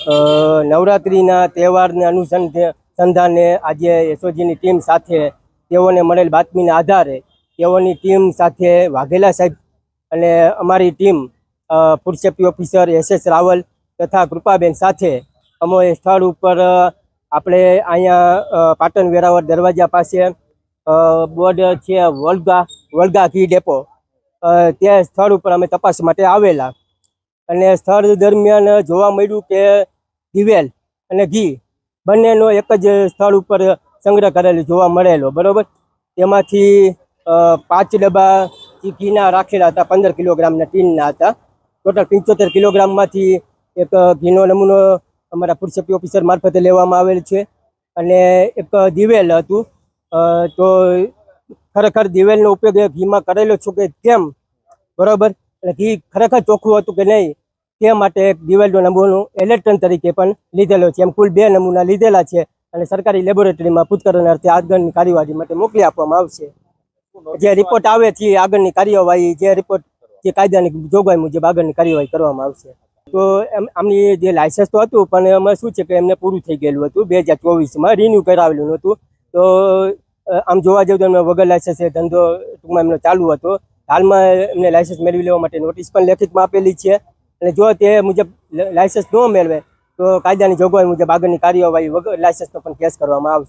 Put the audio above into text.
નવરાત્રિના તહેવારને અનુસંધાને સંધાને આજે એસઓજીની ટીમ સાથે તેઓને મળેલ બાતમીના આધારે તેઓની ટીમ સાથે વાઘેલા સાહેબ અને અમારી team food safety officer S S Raval તથા કૃપાબેન સાથે અમોએ સ્થળ ઉપર આપણે અહીંયા પાટણ વેરાવળ દરવાજા પાસે બોર્ડ છે વલગા વલગા ઘી ડેપો તે સ્થળ ઉપર અમે તપાસ માટે આવેલા. અને સ્થળ દરમિયાન જોવા મળ્યું કે દિવેલ અને ઘી બંનેનો એક જ સ્થળ ઉપર સંગ્રહ કરેલો જોવા મળેલો, બરાબર? તેમાંથી પાંચ ડબ્બા ઘીના રાખેલા હતા, પંદર કિલોગ્રામના ટીનના હતા. ટોટલ પંચોતેર કિલોગ્રામમાંથી એક ઘીનો નમૂનો અમારા પુરુષપી ઓફિસર મારફતે લેવામાં આવેલ છે. અને એક દિવેલ હતું. તો ખરેખર દિવેલનો ઉપયોગ ઘીમાં કરેલો છું કે કેમ? બરાબર? એટલે ઘી ખરેખર ચોખ્ખું હતું કે નહીં? તે માટે એક નમૂનો ઇલેક્ટ્રોન તરીકે પણ લીધેલો છે. એમ કુલ બે નમૂના લીધેલા છે અને સરકારી લેબોરેટરીમાં પૂતકરણ અર્થે આગળની કાર્યવાહી માટે મોકલી આપવામાં આવશે. જે રિપોર્ટ આવે છે આગળની કાર્યવાહી, જે રિપોર્ટ જે કાયદાની જોગવાઈ મુજબ આગળની કાર્યવાહી કરવામાં આવશે. તો એમ, આમની જે લાયસન્સ તો હતું, પણ એમાં શું છે કે એમને પૂરું થઈ ગયેલું હતું. બે હજાર ચોવીસમાં રિન્યૂ કરાવેલું નહોતું. તો આમ જોવા જવું તો એમને વગર લાયસન્સે ધંધો ટૂંકમાં એમનો ચાલુ હતો. હાલમાં એમને લાયસન્સ મેળવી લેવા માટે નોટિસ પણ લેખિતમાં આપેલી છે. અને જો તે મુજબ લાયસન્સ ન મેળવે, તો કાયદાની જોગવાઈ મુજબ આગળની કાર્યવાહી વગર લાયસન્સનો પણ કેસ કરવામાં આવશે.